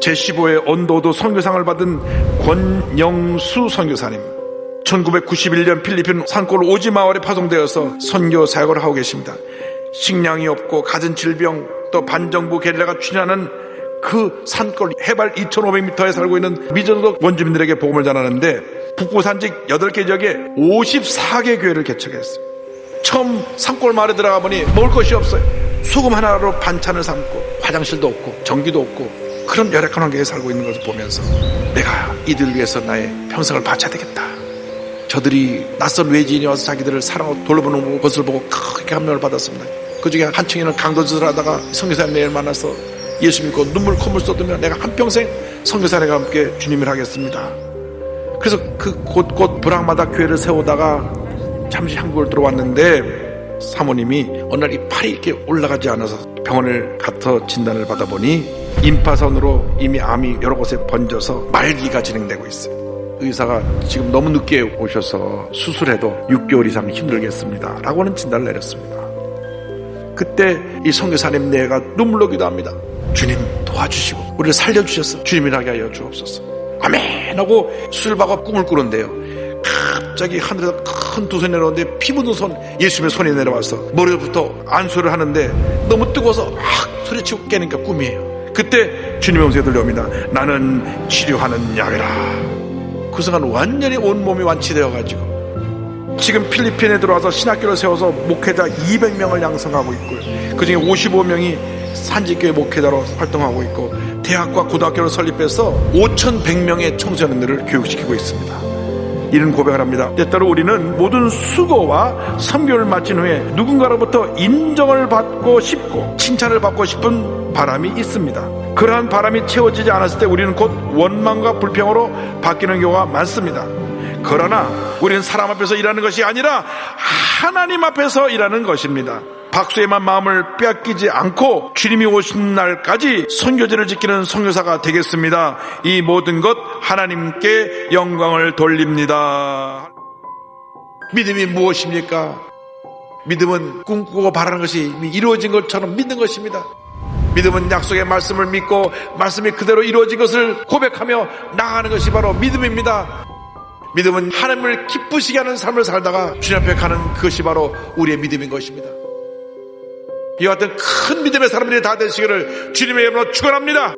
제15회 언도도 선교상을 받은 권영수 선교사님 1991년 필리핀 산골 오지마을에 파송되어서 선교 사역을 하고 계십니다. 식량이 없고 가진 질병 또 반정부 게릴라가 추진하는 그 산골 해발 2,500m에 살고 있는 미전도 원주민들에게 복음을 전하는데 북부산지 8개 지역에 54개 교회를 개척했어요. 처음 산골 마을에 들어가 보니 먹을 것이 없어요. 소금 하나로 반찬을 삶고 화장실도 없고 전기도 없고 그런 열악한 환경에 살고 있는 것을 보면서 내가 이들을 위해서 나의 평생을 바쳐야 되겠다. 저들이 낯선 외지인이 와서 자기들을 사랑하고 돌보는 것을 보고 크게 감명을 받았습니다. 그 중에 한 층에는 강도짓을 하다가 성교사님 내일 만나서 예수 믿고 눈물 콧물 쏟으며 내가 한평생 성교사님과 함께 주님을 하겠습니다. 그래서 그 곳곳 불황마다 교회를 세우다가 잠시 한국을 들어왔는데 사모님이 어느 날이 팔이 이렇게 올라가지 않아서 병원을 가서 진단을 받아보니 임파선으로 이미 암이 여러 곳에 번져서 말기가 진행되고 있어요. 의사가 지금 너무 늦게 오셔서 수술해도 6개월 이상 힘들겠습니다. 라고 하는 진단을 내렸습니다. 그때 이 성교사님 내가 눈물로 기도합니다. 주님 도와주시고 우리를 살려주셔서 주님이라게 하여 주옵소서. 아멘 하고 술박아 꿈을 꾸는데요. 갑자기 하늘에서 큰 두 손이 내려오는데 피 묻은 손 예수님의 손이 내려와서 머리부터 안수를 하는데 너무 뜨거워서 확 소리치고 깨니까 꿈이에요. 그때 주님의 음성이 들려옵니다. 나는 치료하는 약이라. 그 순간 완전히 온몸이 완치되어 가지고 지금 필리핀에 들어와서 신학교를 세워서 목회자 200명을 양성하고 있고요. 그 중에 55명이 산지교회 목회자로 활동하고 있고 대학과 고등학교를 설립해서 5,100명의 청소년들을 교육시키고 있습니다. 이런 고백을 합니다. 때때로 우리는 모든 수고와 선교를 마친 후에 누군가로부터 인정을 받고 싶고 칭찬을 받고 싶은 바람이 있습니다. 그러한 바람이 채워지지 않았을 때 우리는 곧 원망과 불평으로 바뀌는 경우가 많습니다. 그러나 우리는 사람 앞에서 일하는 것이 아니라 하나님 앞에서 일하는 것입니다. 박수에만 마음을 빼앗기지 않고 주님이 오신 날까지 선교제를 지키는 선교사가 되겠습니다. 이 모든 것 하나님께 영광을 돌립니다. 믿음이 무엇입니까? 믿음은 꿈꾸고 바라는 것이 이루어진 것처럼 믿는 것입니다. 믿음은 약속의 말씀을 믿고 말씀이 그대로 이루어진 것을 고백하며 나아가는 것이 바로 믿음입니다. 믿음은 하나님을 기쁘시게 하는 삶을 살다가 주님 앞에 가는 그것이 바로 우리의 믿음인 것입니다. 이와 같은 큰 믿음의 사람들이 다 되시기를 주님의 이름으로 축원합니다.